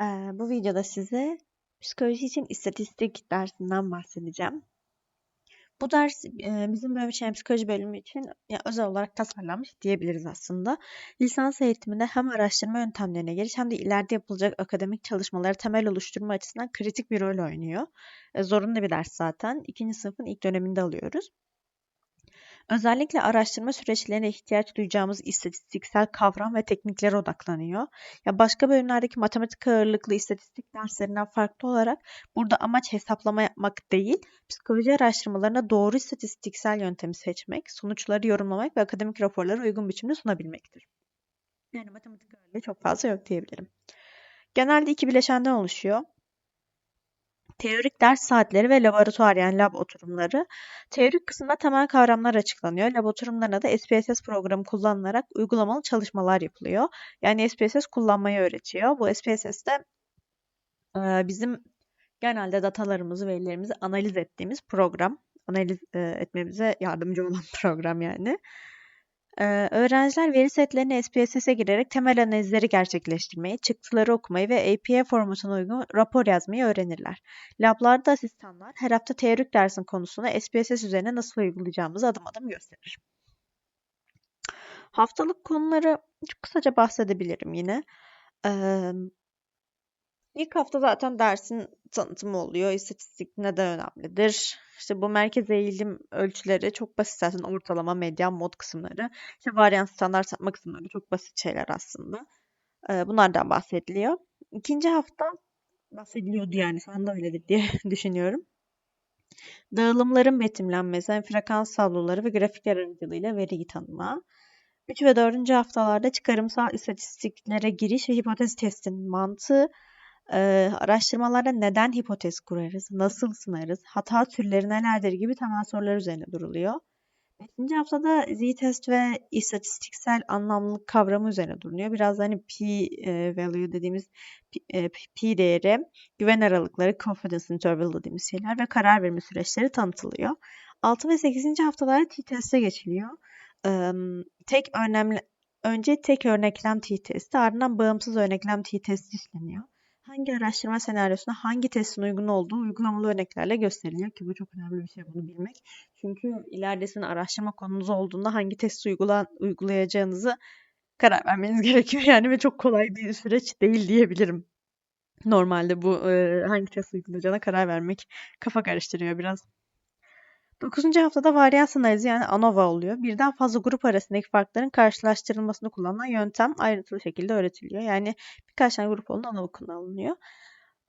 Eee, bu videoda size psikoloji için istatistik dersinden bahsedeceğim. Bu ders eee, bizim bölüm için yani psikoloji bölümü için ya, özel olarak tasarlanmış diyebiliriz aslında. Lisans eğitiminde hem araştırma yöntemlerine giriş hem de ileride yapılacak akademik çalışmalara temel oluşturma açısından kritik bir rol oynuyor. E, zorunlu bir ders zaten. İkinci sınıfın ilk döneminde alıyoruz. Özellikle araştırma süreçlerine ihtiyaç duyacağımız istatistiksel kavram ve tekniklere odaklanıyor. Ya başka bölümlerdeki matematik ağırlıklı istatistik derslerinden farklı olarak burada amaç hesaplama yapmak değil, psikoloji araştırmalarına doğru istatistiksel yöntemi seçmek, sonuçları yorumlamak ve akademik raporlara uygun biçimde sunabilmektir. Yani matematik ağırlığı çok fazla yok diyebilirim. Genelde iki bileşenden oluşuyor. Teorik ders saatleri ve laboratuvar yani lab oturumları. Teorik kısımda temel kavramlar açıklanıyor. Lab oturumlarına da SPSS programı kullanılarak uygulamalı çalışmalar yapılıyor. Yani SPSS kullanmayı öğretiyor. Bu SPSS'de bizim genelde datalarımızı, verilerimizi analiz ettiğimiz program. Analiz etmemize yardımcı olan program yani. Ee, öğrenciler veri setlerine SPSS'e girerek temel analizleri gerçekleştirmeyi, çıktıları okumayı ve APA formatına uygun rapor yazmayı öğrenirler. Lablarda asistanlar her hafta teorik dersin konusunu SPSS üzerine nasıl uygulayacağımızı adım adım gösterir. Haftalık konuları çok kısaca bahsedebilirim yine. Ee, ilk hafta zaten dersin tanıtımı oluyor. İstatistik neden önemlidir? İşte bu merkez eğilim ölçüleri çok basit zaten ortalama, medyan, mod kısımları. İşte varyans, standart sapma kısımları çok basit şeyler aslında. Ee, bunlardan bahsediliyor. İkinci hafta bahsediliyordu yani şu anda öyledir diye düşünüyorum. Dağılımların betimlenmesi, yani frekans tabloları ve grafikler aracılığıyla veri tanıma. 3 ve 4. haftalarda çıkarımsal istatistiklere giriş ve hipotez testinin mantığı, ee, araştırmalarda neden hipotez kurarız, nasıl sınarız, hata türleri nelerdir gibi temel sorular üzerine duruluyor. Beşinci haftada z-test ve istatistiksel anlamlılık kavramı üzerine duruluyor. Biraz hani p-value dediğimiz p değeri, güven aralıkları, confidence interval dediğimiz şeyler ve karar verme süreçleri tanıtılıyor. 6 ve 8. haftalarda t-teste geçiliyor. Tek önemli önce tek örneklem t-testi ardından bağımsız örneklem t-testi işleniyor hangi araştırma senaryosuna hangi testin uygun olduğu uygulamalı örneklerle gösteriliyor ki bu çok önemli bir şey bunu bilmek. Çünkü ileride sizin araştırma konunuz olduğunda hangi testi uygula uygulayacağınızı karar vermeniz gerekiyor yani ve çok kolay bir süreç değil diyebilirim. Normalde bu e, hangi test uygulayacağına karar vermek kafa karıştırıyor biraz. 9. haftada varyans analizi yani ANOVA oluyor. Birden fazla grup arasındaki farkların karşılaştırılmasını kullanılan yöntem ayrıntılı şekilde öğretiliyor. Yani birkaç tane grup olduğunda ANOVA kullanılıyor.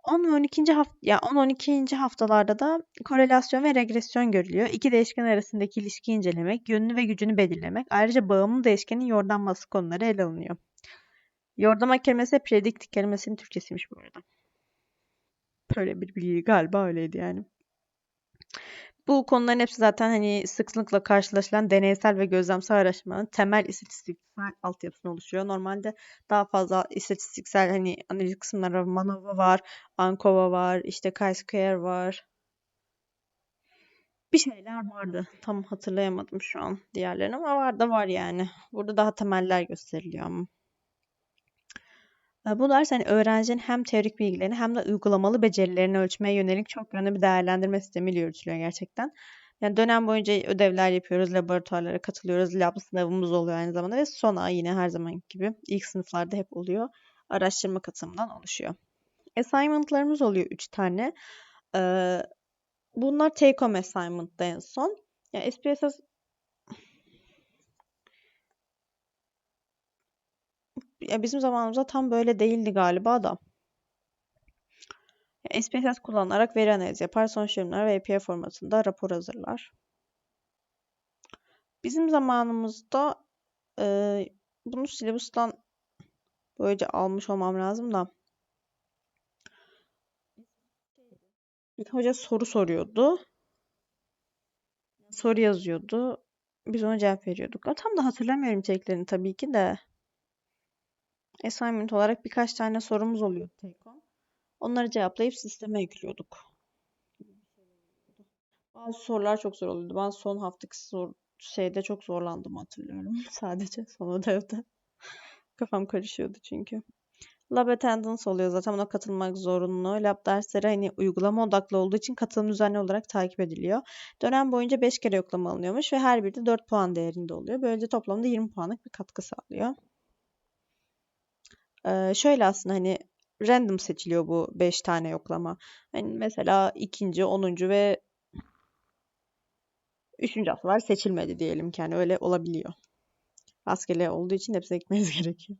10 ve 12. hafta ya 10 12. haftalarda da korelasyon ve regresyon görülüyor. İki değişken arasındaki ilişkiyi incelemek, yönünü ve gücünü belirlemek, ayrıca bağımlı değişkenin yordamması konuları ele alınıyor. Yordama kelimesi predict kelimesinin Türkçesiymiş bu arada. Böyle bir bilgi galiba öyleydi yani. Bu konuların hepsi zaten hani sıklıkla karşılaşılan deneysel ve gözlemsel araştırmanın temel istatistiksel altyapısını oluşuyor. Normalde daha fazla istatistiksel hani analiz kısımları. Manova var, Ankova var, işte Chi-Square var. Bir şeyler vardı. Tam hatırlayamadım şu an diğerlerini ama var da var yani. Burada daha temeller gösteriliyor ama. Bu ders hani öğrencinin hem teorik bilgilerini hem de uygulamalı becerilerini ölçmeye yönelik çok yönlü bir değerlendirme sistemiyle yürütülüyor gerçekten. Yani dönem boyunca ödevler yapıyoruz, laboratuvarlara katılıyoruz, lab sınavımız oluyor aynı zamanda ve sona yine her zaman gibi ilk sınıflarda hep oluyor. Araştırma katılımından oluşuyor. Assignment'larımız oluyor 3 tane. Ee, bunlar take home assignment'da en son. Yani SPSS ya bizim zamanımızda tam böyle değildi galiba da. SPSS kullanarak veri analizi yapar, sonuç yorumlar ve API formatında rapor hazırlar. Bizim zamanımızda e, bunu silabustan böylece almış olmam lazım da. Bir hoca soru soruyordu. Soru yazıyordu. Biz ona cevap veriyorduk. Tam da hatırlamıyorum içeriklerini tabii ki de assignment olarak birkaç tane sorumuz oluyordu take Onları cevaplayıp sisteme yüklüyorduk. Bazı sorular çok zor oluyordu. Ben son haftaki sor şeyde çok zorlandım hatırlıyorum. Sadece son ödevde. Kafam karışıyordu çünkü. Lab attendance oluyor zaten ona katılmak zorunlu. Lab dersleri hani uygulama odaklı olduğu için katılım düzenli olarak takip ediliyor. Dönem boyunca 5 kere yoklama alınıyormuş ve her biri de 4 puan değerinde oluyor. Böylece toplamda 20 puanlık bir katkı sağlıyor. Şöyle aslında hani random seçiliyor bu 5 tane yoklama. Hani mesela ikinci, 10. ve 3. haftalar seçilmedi diyelim ki yani öyle olabiliyor. Rastgele olduğu için hepsine gitmeniz gerekiyor.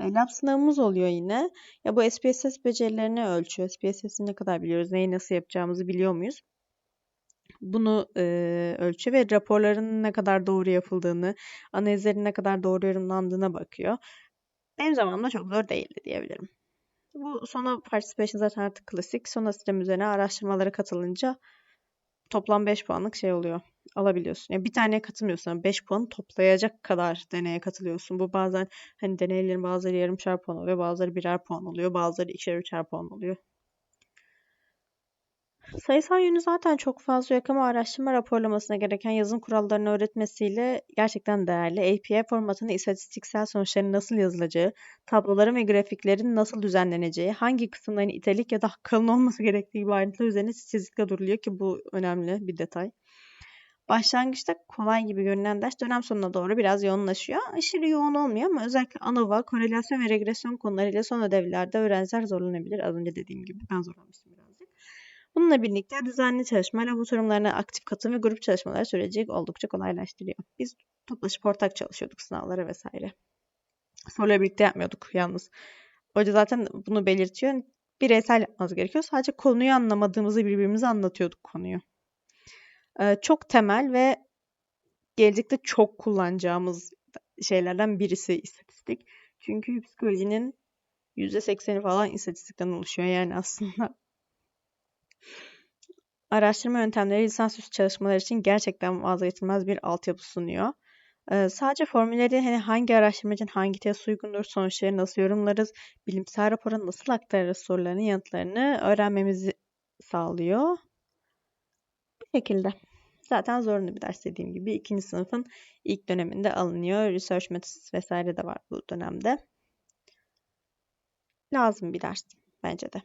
Lab sınavımız oluyor yine. Ya bu SPSS becerilerini ölçüyor. SPSS'i ne kadar biliyoruz, neyi nasıl yapacağımızı biliyor muyuz? Bunu e, ölçüyor ve raporların ne kadar doğru yapıldığını, analizlerin ne kadar doğru yorumlandığına bakıyor. Benim zamanımda çok zor değildi diyebilirim. Bu sona participation zaten artık klasik. Sona sistem üzerine araştırmalara katılınca toplam 5 puanlık şey oluyor. Alabiliyorsun. Yani bir taneye katılmıyorsun. 5 puan toplayacak kadar deneye katılıyorsun. Bu bazen hani deneylerin bazıları yarımşar puan oluyor. Bazıları birer puan oluyor. Bazıları ikişer üçer puan oluyor. Sayısal yönü zaten çok fazla yok ama araştırma raporlamasına gereken yazım kurallarını öğretmesiyle gerçekten değerli. API formatında istatistiksel sonuçların nasıl yazılacağı, tabloların ve grafiklerin nasıl düzenleneceği, hangi kısımların italik ya da kalın olması gerektiği gibi ayrıntılar üzerine çizikle duruluyor ki bu önemli bir detay. Başlangıçta kolay gibi görünen ders dönem sonuna doğru biraz yoğunlaşıyor. Aşırı yoğun olmuyor ama özellikle ANOVA, korelasyon ve regresyon konularıyla son ödevlerde öğrenciler zorlanabilir. Az önce dediğim gibi ben zorlanmıştım birazcık. Bununla birlikte düzenli çalışma, laboratuvarlarına aktif katılım ve grup çalışmaları süreci oldukça kolaylaştırıyor. Biz toplaşıp ortak çalışıyorduk sınavlara vesaire. Soruları birlikte yapmıyorduk yalnız. Hoca zaten bunu belirtiyor. Bireysel yapmanız gerekiyor. Sadece konuyu anlamadığımızı birbirimize anlatıyorduk konuyu. Ee, çok temel ve gelecekte çok kullanacağımız şeylerden birisi istatistik. Çünkü psikolojinin %80'i falan istatistikten oluşuyor yani aslında. Araştırma yöntemleri lisansüstü çalışmalar için gerçekten vazgeçilmez bir altyapı sunuyor. Ee, sadece formülleri hani hangi araştırmacının hangi test uygundur, sonuçları nasıl yorumlarız, bilimsel rapora nasıl aktarırız sorularının yanıtlarını öğrenmemizi sağlıyor. Bu şekilde. Zaten zorunlu bir ders dediğim gibi. ikinci sınıfın ilk döneminde alınıyor. Research methods vesaire de var bu dönemde. Lazım bir ders bence de.